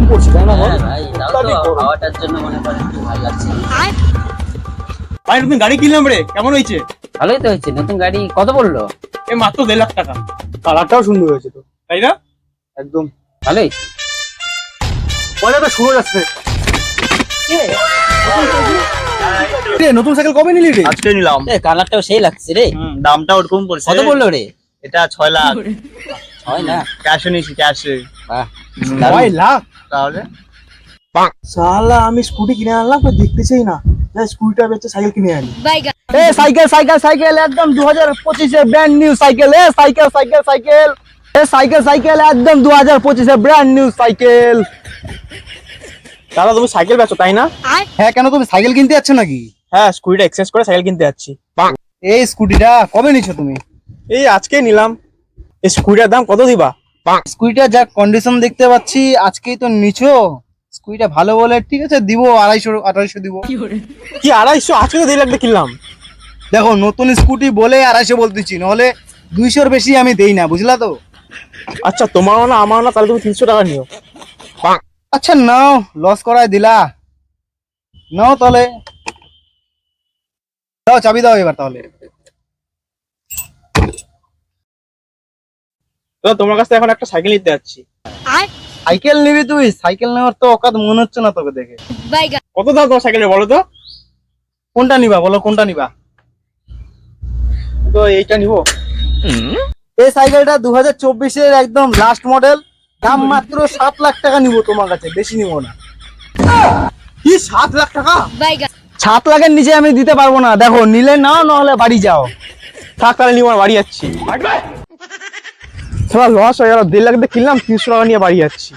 গরম পড়ছে তাই না? হ্যাঁ ভাই। হাওয়াটার জন্য মনে করেন একটু ভালো লাগছে। ভাই নতুন গাড়ি কিনলাম রে কেমন হয়েছে? ভালোই তো হয়েছে নতুন গাড়ি কত বলল এ মাত্র দেড় লাখ টাকা। কালারটাও সুন্দর হয়েছে তো। তাই না? একদম। ভালোই। শুরু যাচ্ছে। রে নতুন সাইকেল কবে নিলি রে? আজকে নিলাম। এ কালারটাও সেই লাগছে রে। হুম, দামটা ওরকম পড়ছে। কত বলল রে? এটা ছয় লাখ। হয় না ক্যাশে নিয়েছি ক্যাশে বাহ লাখ তাহলে? সালা আমি স্কুটি কিনে আনলাম তো দেখতে চাই না। স্কুটিটা বেচে সাইকেল কিনে আনি। এ সাইকেল সাইকেল সাইকেল একদম দু হাজার পঁচিশে ব্র্যান্ড নিউ সাইকেল। এ সাইকেল সাইকেল সাইকেল। এ সাইকেল সাইকেল একদম দু হাজার পঁচিশে ব্র্যান্ড নিউ সাইকেল। দাদা তুমি সাইকেল বেচো তাই না? হ্যাঁ কেন তুমি সাইকেল কিনতে যাচ্ছ নাকি? হ্যাঁ স্কুটিটা এক্সচেঞ্জ করে সাইকেল কিনতে যাচ্ছি। এই স্কুটিটা কবে নিছো তুমি? এই আজকে নিলাম। এই স্কুটিটার দাম কত দিবা? স্কুটিটা যা কন্ডিশন দেখতে পাচ্ছি আজকেই তো নিছো। স্কুইটা ভালো বলে ঠিক আছে দিব আড়াইশো আড়াইশো দিব। কি আড়াইশো? আজকে তো দেড় লাখ কিনলাম। দেখো নতুন স্কুটি বলে আড়াইশো বলতেছি নাহলে দুইশোর বেশি আমি দেই না বুঝলা তো? আচ্ছা তোমারও না আমারও না তাহলে তুমি তিনশো টাকা নিও। আচ্ছা নাও লস করায় দিলা। নাও তাহলে। দাও চাবি দাও এবার তাহলে। তো তোমার কাছ এখন একটা সাইকেল নিতে যাচ্ছি। সাইকেল নিবি তুই সাইকেল নেওয়ার তো অকাত মনে হচ্ছে না তোকে দেখে। কত দাম তোমার সাইকেলের বলো তো। কোনটা নিবা বলো কোনটা নিবা? তো এইটা নিবো। এই সাইকেলটা দু হাজার চব্বিশের একদম লাস্ট মডেল দাম মাত্র সাত লাখ টাকা নিবো তোমার কাছে বেশি নিবো না। কি সাত লাখ টাকা? সাত লাখের নিচে আমি দিতে পারব না দেখো নিলে নাও নাহলে বাড়ি যাও। থাক তাহলে নিবো বাড়ি যাচ্ছি। তোমার লস হয়ে গেল। দেড় লাখ দিয়ে কিনলাম তিনশো টাকা নিয়ে বাড়ি যাচ্ছি।